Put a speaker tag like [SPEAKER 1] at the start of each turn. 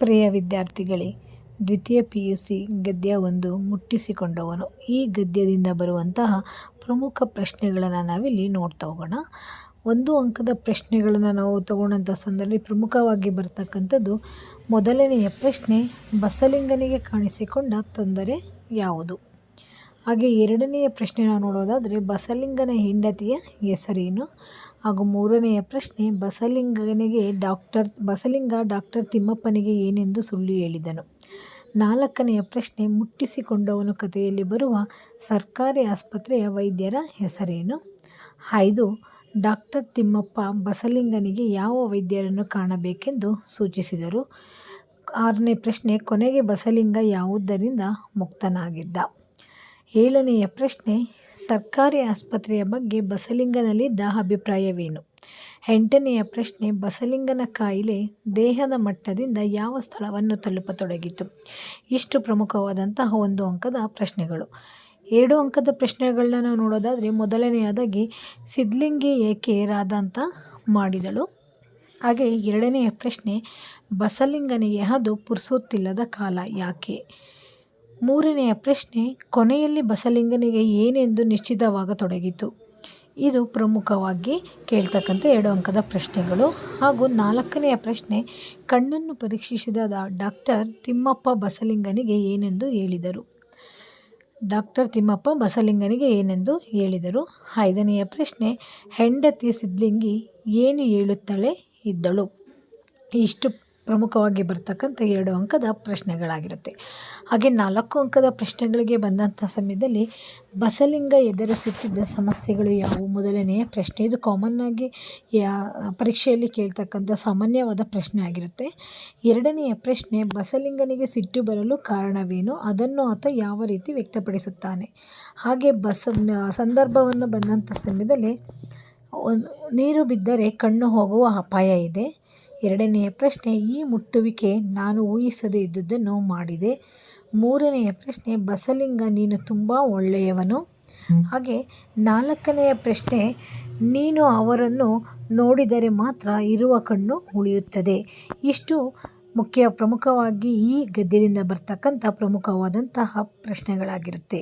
[SPEAKER 1] ಪ್ರಿಯ ವಿದ್ಯಾರ್ಥಿಗಳೇ, ದ್ವಿತೀಯ P U C ಗದ್ಯ ಒಂದು ಮುಟ್ಟಿಸಿಕೊಂಡವನು. ಈ ಗದ್ಯದಿಂದ ಬರುವಂತಹ ಪ್ರಮುಖ ಪ್ರಶ್ನೆಗಳನ್ನು ನಾವಿಲ್ಲಿ ನೋಡ್ತಾ ಹೋಗೋಣ. ಒಂದು ಅಂಕದ ಪ್ರಶ್ನೆಗಳನ್ನು ನಾವು ತಗೊಂಡಂಥ ಸಂದರ್ಭದಲ್ಲಿ ಪ್ರಮುಖವಾಗಿ ಬರ್ತಕ್ಕಂಥದ್ದು, ಮೊದಲನೆಯ ಪ್ರಶ್ನೆ ಬಸಲಿಂಗನಿಗೆ ಕಾಣಿಸಿಕೊಂಡ ತೊಂದರೆ ಯಾವುದು? ಹಾಗೆ ಎರಡನೆಯ ಪ್ರಶ್ನೆ ನಾವು ನೋಡೋದಾದರೆ ಬಸಲಿಂಗನ ಹೆಂಡತಿಯ ಹೆಸರೇನು? ಹಾಗೂ ಮೂರನೆಯ ಪ್ರಶ್ನೆ, ಬಸಲಿಂಗನಿಗೆ ಡಾಕ್ಟರ್, ಬಸಲಿಂಗ ಡಾಕ್ಟರ್ ತಿಮ್ಮಪ್ಪನಿಗೆ ಏನೆಂದು ಸುಳ್ಳು ಹೇಳಿದನು. ನಾಲ್ಕನೆಯ ಪ್ರಶ್ನೆ, ಮುಟ್ಟಿಸಿಕೊಂಡವನು ಕಥೆಯಲ್ಲಿ ಬರುವ ಸರ್ಕಾರಿ ಆಸ್ಪತ್ರೆಯ ವೈದ್ಯರ ಹೆಸರೇನು? ಐದು, ಡಾಕ್ಟರ್ ತಿಮ್ಮಪ್ಪ ಬಸಲಿಂಗನಿಗೆ ಯಾವ ವೈದ್ಯರನ್ನು ಕಾಣಬೇಕೆಂದು ಸೂಚಿಸಿದರು? ಆರನೇ ಪ್ರಶ್ನೆ, ಕೊನೆಗೆ ಬಸಲಿಂಗ ಯಾವುದರಿಂದ ಮುಕ್ತನಾಗಿದ್ದ? ಏಳನೆಯ ಪ್ರಶ್ನೆ, ಸರ್ಕಾರಿ ಆಸ್ಪತ್ರೆಯ ಬಗ್ಗೆ ಬಸಲಿಂಗನಲ್ಲಿದ್ದ ಅಭಿಪ್ರಾಯವೇನು? ಎಂಟನೆಯ ಪ್ರಶ್ನೆ, ಬಸಲಿಂಗನ ಕಾಯಿಲೆ ದೇಹದ ಮಟ್ಟದಿಂದ ಯಾವ ಸ್ಥಳವನ್ನು ತಲುಪತೊಡಗಿತು? ಇಷ್ಟು ಪ್ರಮುಖವಾದಂತಹ ಒಂದು ಅಂಕದ ಪ್ರಶ್ನೆಗಳು. ಎರಡು ಅಂಕದ ಪ್ರಶ್ನೆಗಳನ್ನ ನಾವು ನೋಡೋದಾದರೆ, ಮೊದಲನೆಯದಾಗಿ, ಸಿದ್ಲಿಂಗಿ ಏಕೆ ರಾಧಾಂತ ಮಾಡಿದಳು. ಹಾಗೆ ಎರಡನೆಯ ಪ್ರಶ್ನೆ, ಬಸಲಿಂಗನಿಗೆ ಅದು ಪುರ್ಸೊತ್ತಿಲ್ಲದ ಕಾಲ ಯಾಕೆ? ಮೂರನೆಯ ಪ್ರಶ್ನೆ, ಕೊನೆಯಲ್ಲಿ ಬಸಲಿಂಗನಿಗೆ ಏನೆಂದು ನಿಶ್ಚಿತವಾಗತೊಡಗಿತು ಇದು ಪ್ರಮುಖವಾಗಿ ಕೇಳ್ತಕ್ಕಂಥ ಎರಡು ಅಂಕದ ಪ್ರಶ್ನೆಗಳು. ಹಾಗೂ ನಾಲ್ಕನೆಯ ಪ್ರಶ್ನೆ, ಕಣ್ಣನ್ನು ಪರೀಕ್ಷಿಸಿದ ಡಾಕ್ಟರ್ ತಿಮ್ಮಪ್ಪ ಬಸಲಿಂಗನಿಗೆ ಏನೆಂದು ಹೇಳಿದರು? ಡಾಕ್ಟರ್ ತಿಮ್ಮಪ್ಪ ಬಸಲಿಂಗನಿಗೆ ಏನೆಂದು ಹೇಳಿದರು? ಐದನೆಯ ಪ್ರಶ್ನೆ ಹೆಂಡತಿ ಸಿದ್ಲಿಂಗಿ ಏನು ಹೇಳುತ್ತಲೇ ಇದ್ದಳು. ಇಷ್ಟು ಪ್ರಮುಖವಾಗಿ ಬರ್ತಕ್ಕಂಥ ಎರಡು ಅಂಕದ ಪ್ರಶ್ನೆಗಳಾಗಿರುತ್ತೆ. ಹಾಗೆ ನಾಲ್ಕು ಅಂಕದ ಪ್ರಶ್ನೆಗಳಿಗೆ ಬಂದಂಥ ಸಮಯದಲ್ಲಿ ಬಸಲಿಂಗ ಎದುರಿಸುತ್ತಿದ್ದ ಸಮಸ್ಯೆಗಳು ಯಾವುವು? ಮೊದಲನೆಯ ಪ್ರಶ್ನೆ, ಇದು ಕಾಮನ್ನಾಗಿ ಯಾ, ಪರೀಕ್ಷೆಯಲ್ಲಿ ಕೇಳ್ತಕ್ಕಂಥ ಸಾಮಾನ್ಯವಾದ ಪ್ರಶ್ನೆ ಆಗಿರುತ್ತೆ. ಎರಡನೆಯ ಪ್ರಶ್ನೆ, ಬಸಲಿಂಗನಿಗೆ ಸಿಟ್ಟು ಬರಲು ಕಾರಣವೇನು? ಅದನ್ನು ಆತ ಯಾವ ರೀತಿ ವ್ಯಕ್ತಪಡಿಸುತ್ತಾನೆ? ಹಾಗೆ ಬಸ, ಸಂದರ್ಭವನ್ನು ಬಂದಂಥ ಸಮಯದಲ್ಲಿ ನೀರು ಬಿದ್ದರೆ ಕಣ್ಣು ಹೋಗುವ ಅಪಾಯ ಇದೆ. ಎರಡನೆಯ ಪ್ರಶ್ನೆ ಈ ಮುಟ್ಟುವಿಕೆ ನಾನು ಊಹಿಸದೇ ಇದ್ದುದನ್ನು ಮಾಡಿದೆ. ಮೂರನೆಯ ಪ್ರಶ್ನೆ ಬಸಲಿಂಗ ನೀನು ತುಂಬ ಒಳ್ಳೆಯವನು. ಹಾಗೆ ನಾಲ್ಕನೆಯ ಪ್ರಶ್ನೆ ನೀನು ಅವರನ್ನು ನೋಡಿದರೆ ಮಾತ್ರ ಇರುವ ಕಣ್ಣು ಉಳಿಯುತ್ತದೆ. ಇಷ್ಟು ಮುಖ್ಯ ಪ್ರಮುಖವಾಗಿ ಈ ಗದ್ಯದಿಂದ ಬರ್ತಕ್ಕಂಥ ಪ್ರಮುಖವಾದಂತಹ ಪ್ರಶ್ನೆಗಳಾಗಿರುತ್ತೆ.